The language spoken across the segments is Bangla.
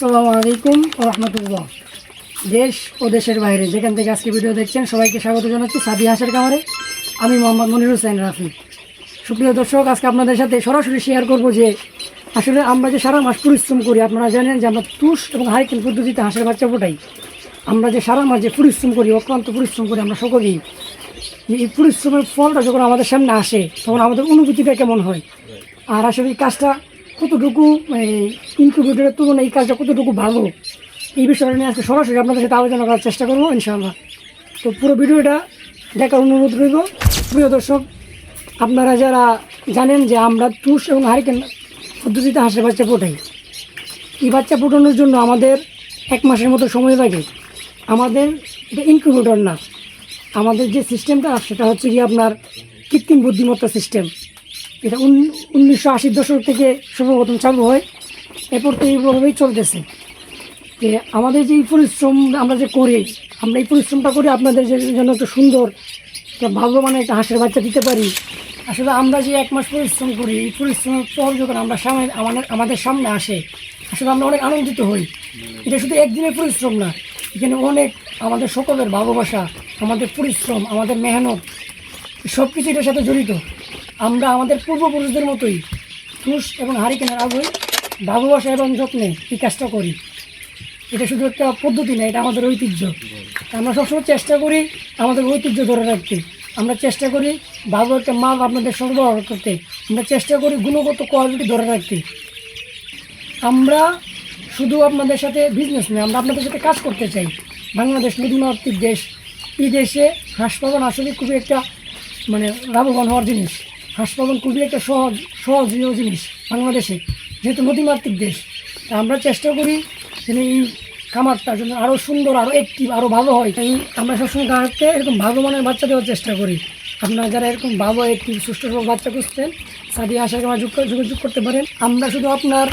আসসালামু আলাইকুম রহমতুল্লাহ। দেশ ও দেশের বাইরে যেখান থেকে আজকে ভিডিও দেখছেন সবাইকে স্বাগত জানাচ্ছি সাদি হাসের কামারে। আমি মোহাম্মদ মনির হোসেন রাফি সুপ্রিয় দর্শক, আজকে আপনাদের সাথে সরাসরি শেয়ার করব যে, আসলে আমরা যে সারা মাস পরিশ্রম করি, আপনারা জানেন যে আমরা তুষ এবং হাইকেল পদ্ধতিতে হাঁসের বাচ্চা ফোটাই। আমরা যে সারা মাস যে পরিশ্রম করি, অক্লান্ত পরিশ্রম করি, আমরা সকলেই, এই পরিশ্রমের ফলটা যখন আমাদের সামনে আসে, তখন আমাদের অনুভূতিটা কেমন হয়? আর আসলে এই কাজটা কতটুকু ইনকিউবেটরের তুলনায় এই কাজটা কতটুকু ভালো? এই বিষয়টা নিয়ে আজকে সরাসরি আপনাদের সাথে আলোচনা করার চেষ্টা করব, ইনশাআল্লাহ। তো পুরো ভিডিওটা দেখার অনুরোধ রইব প্রিয় দর্শক, আপনারা যারা জানেন যে আমরা তুষ এবং হারিকেন পদ্ধতিতে হাঁসের বাচ্চা ফোটাই এই বাচ্চা ফোটানোর জন্য আমাদের এক মাসের মতো সময় লাগে। আমাদের এটা ইনকিউবেটর না। আমাদের যে সিস্টেমটা, সেটা হচ্ছে কি আপনার কৃত্রিম বুদ্ধিমত্তা সিস্টেম। এটা উন- উনিশশো আশির দশক থেকে সর্বপ্রথম চালু হয়। এরপর তো এইভাবেই চলতেছে। যে আমাদের যে পরিশ্রম আমরা যে করি, আমরা এই পরিশ্রমটা করি আপনাদের যে যেন একটা সুন্দর, একটা ভালো মানে একটা হাঁসের বাচ্চা দিতে পারি। আসলে আমরা যে এক মাস পরিশ্রম করি, এই পরিশ্রমের পর যখন আমরা সামনে আমাদের আমাদের সামনে আসে, আসলে আমরা অনেক আনন্দিত হই। এটা শুধু একদিনের পরিশ্রম না, এখানে অনেক আমাদের সকলের ভালোবাসা, আমাদের পরিশ্রম, আমাদের মেহনত সব কিছু এটার সাথে জড়িত। আমরা আমাদের পূর্বপুরুষদের মতোই পুরুষ এবং হারিকেনের আগুই ভালোবাসা এবং যত্নে এই কাজটা করি। এটা শুধু একটা পদ্ধতি না, এটা আমাদের ঐতিহ্য। আমরা সবসময় চেষ্টা করি আমাদের ঐতিহ্য ধরে রাখতে। আমরা চেষ্টা করি ভালো একটা মাল আপনাদের সরবরাহ করতে। আমরা চেষ্টা করি গুণগত কোয়ালিটি ধরে রাখতে। আমরা শুধু আপনাদের সাথে বিজনেস নয়, আমরা আপনাদের সাথে কাজ করতে চাই। বাংলাদেশ নদীমাতৃক দেশ। এই দেশে হাঁস পালন আসলে খুবই একটা মানে লাভবান হওয়ার জিনিস। হাঁস পালন খুবই একটা সহজ, সহজীয় জিনিস বাংলাদেশে। যেহেতু নদীমাতৃক দেশ আমরা চেষ্টা করি যেন এই খামারটা যেন আরও সুন্দর আরও অ্যাক্টিভ আরও ভালো হয়। তাই আমরা সবসময় গ্রাহককে এরকম ভালো মানের বাচ্চা দেওয়ার চেষ্টা করি। আপনারা যারা এরকম ভালো অ্যাক্টিভ সুস্থ সবল বাচ্চা খুঁজছেন সাদি আশাকে আমার যোগ যোগাযোগ করতে পারেন। আমরা শুধু আপনার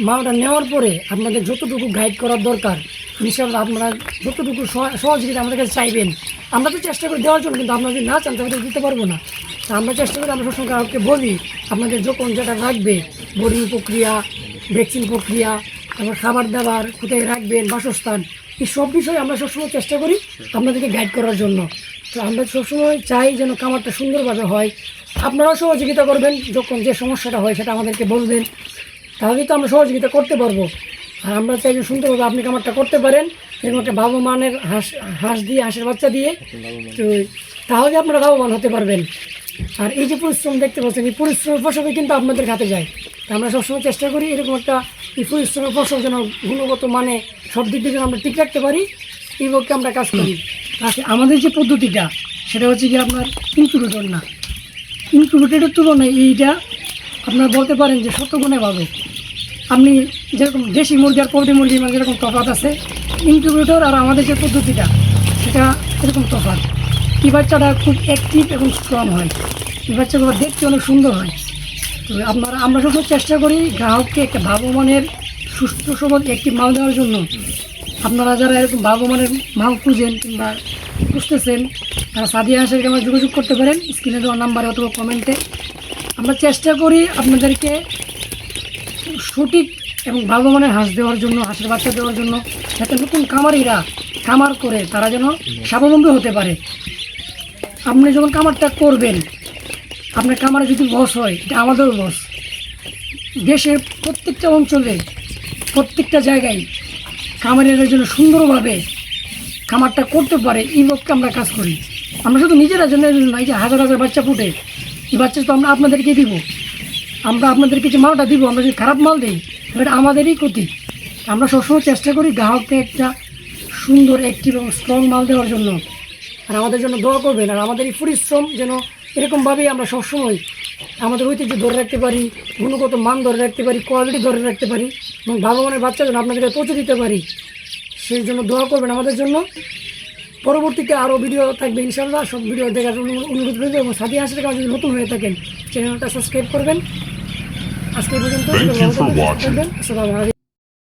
মালটা নেওয়ার পরে আপনাদের যতটুকু গাইড করার দরকার ইনশাল্লাহ আপনারা যতটুকু সহ- সহযোগিতা আমাদের কাছে চাইবেন, আমরা তো চেষ্টা করি দেওয়ার জন্য, কিন্তু আপনারা যদি না চান তাহলে দিতে পারব না। আমরা চেষ্টা করি, আমরা সবসময় গ্রাহককে বলি, আপনাদের যখন যেটা রাখবে বোর্ডিং প্রক্রিয়া, ভ্যাকসিন প্রক্রিয়া, তারপর খাবার দাবার কোথায় রাখবেন, বাসস্থান, এই সব বিষয়ে আমরা সবসময় চেষ্টা করি আপনাদেরকে গাইড করার জন্য। তো আমরা সবসময় চাই যেন খামারটা সুন্দরভাবে হয়। আপনারাও সহযোগিতা করবেন যখন যে সমস্যাটা হয় সেটা আমাদেরকে বলবেন। তাহলে তো আমরা সহযোগিতা করতে পারব। আর আমরা চাই যে সুন্দরভাবে আপনি কামারটা করতে পারেন, এরকম একটা ভালো মানের হাঁস হাঁস দিয়ে, হাঁসের বাচ্চা দিয়ে। তো তাহলে আপনারা লাভবান হতে পারবেন। আর এই যে পরিশ্রম দেখতে পাচ্ছেন, এই পরিশ্রমের ফসলই কিন্তু আপনাদের হাতে যায়। আমরা সবসময় চেষ্টা করি এরকম একটা এই পরিশ্রমের ফসল যেন গুণগত মানে সব দিক থেকে আমরা ঠিক রাখতে পারি, এই পক্ষে আমরা কাজ করি। আচ্ছা আমাদের যে পদ্ধতিটা, সেটা হচ্ছে কি আপনার ইনকিউবেটর না। ইনকিউবেটরের তুলনায় এইটা আপনারা বলতে পারেন যে শতগুণে ভালো। আপনি যেরকম দেশি মুরগি আর পোলট্রি মুরগি মধ্যে যেরকম তফাৎ আছে ইনকিউবেটর আর আমাদের যে পদ্ধতিটা, সেটা এরকম তফাৎ। এই বাচ্চাটা খুব অ্যাক্টিভ এবং স্ট্রং হয়। এই বাচ্চাগুলো দেখতে অনেক সুন্দর হয়। তো আপনারা আমরা সবসময় চেষ্টা করি গ্রাহককে একটা ভালো মানের সুস্থ সবল একটি মাল দেওয়ার জন্য, আপনারা যারা এরকম ভালো মানের মাল খুঁজেন কিংবা খুঁজতেছেন, তারা সাদিয়া হাসের আমার যোগাযোগ করতে পারেন, স্ক্রিনে দেওয়া নাম্বারে অথবা কমেন্টে। আমরা চেষ্টা করি আপনাদেরকে সঠিক এবং ভালো মানের হাঁস দেওয়ার জন্য, হাঁসের বাচ্চা দেওয়ার জন্য, যাতে নতুন খামারিরা খামার করে তারা যেন স্বাবলম্বী হতে পারে। আপনি যখন খামারটা করবেন, আপনার খামারে যদি লস হয়, এটা আমাদেরও লস দেশের প্রত্যেকটা অঞ্চলে, প্রত্যেকটা জায়গায় খামারের জন্য সুন্দরভাবে খামারটা করতে পারে, এই লক্ষ্যে আমরা কাজ করি। আমরা শুধু নিজেরা জন্য নয় যে হাজার হাজার বাচ্চা ফুটে, এই বাচ্চা তো আমরা আপনাদেরকে দিব। আমরা আপনাদেরকে যে মালটা দিব, আমরা যদি খারাপ মাল দিই এটা আমাদেরই ক্ষতি। আমরা সবসময় চেষ্টা করি গ্রাহককে একটা সুন্দর অ্যাক্টিভ এবং স্ট্রং মাল দেওয়ার জন্য। আর আমাদের জন্য দোয়া করবেন আর আমাদের এই পরিশ্রম যেন এরকমভাবেই আমরা সবসময় আমাদের ঐতিহ্য ধরে রাখতে পারি গুণগত মান ধরে রাখতে পারি কোয়ালিটি ধরে রাখতে পারি এবং ভালো মানের বাচ্চা যেন আপনাদেরকে পৌঁছে দিতে পারি। সেই জন্য দোয়া করবেন আমাদের জন্য। পরবর্তীতে আরও ভিডিও থাকবে ইনশাল্লাহ সব ভিডিও দেখার অনু- অনুরোধ রইবে এবং সাথী হাসির কাজ যদি নতুন হয়ে থাকেন চ্যানেলটা সাবস্ক্রাইব করবেন। আজকে পর্যন্ত আসসালামু আলাইকুম।